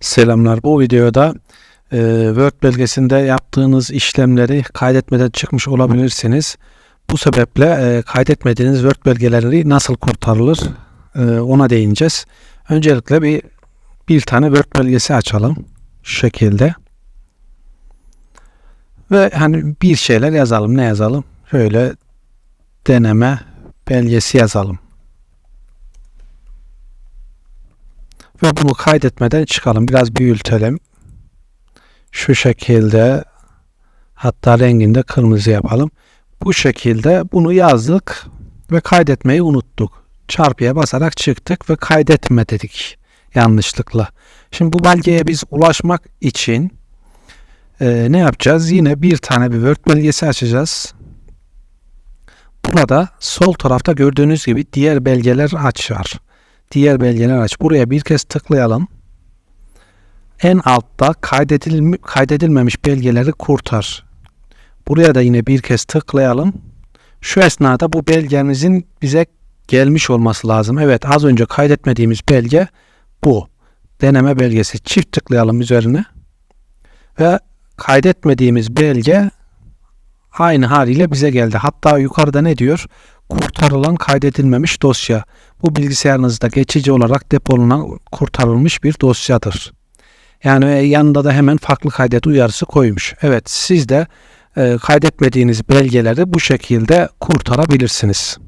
Selamlar. Bu videoda e, Word belgesinde yaptığınız işlemleri kaydetmeden çıkmış olabilirsiniz. Bu sebeple e, kaydetmediğiniz Word belgeleri nasıl kurtarılır e, ona değineceğiz. Öncelikle bir bir tane Word belgesi açalım. Şu şekilde. Ve hani bir şeyler yazalım. Ne yazalım? Şöyle deneme belgesi yazalım. Ve bunu kaydetmeden çıkalım. Biraz büyütelim. Şu şekilde hatta renginde kırmızı yapalım. Bu şekilde bunu yazdık ve kaydetmeyi unuttuk. Çarpıya basarak çıktık ve kaydetme dedik yanlışlıkla. Şimdi bu belgeye biz ulaşmak için e, ne yapacağız? Yine bir tane bir Word belgesi açacağız. Burada sol tarafta gördüğünüz gibi diğer belgeler aç var. Diğer belgeler aç. Buraya bir kez tıklayalım. En altta kaydedilmi, kaydedilmemiş belgeleri kurtar. Buraya da yine bir kez tıklayalım. Şu esnada bu belgemizin bize gelmiş olması lazım. Evet az önce kaydetmediğimiz belge bu. Deneme belgesi. Çift tıklayalım üzerine. Ve kaydetmediğimiz belge aynı haliyle bize geldi. Hatta yukarıda ne diyor? Kurtarılan kaydedilmemiş dosya. Bu bilgisayarınızda geçici olarak depolanan kurtarılmış bir dosyadır. Yani yanında da hemen farklı kaydet uyarısı koymuş. Evet siz de e, kaydetmediğiniz belgeleri bu şekilde kurtarabilirsiniz.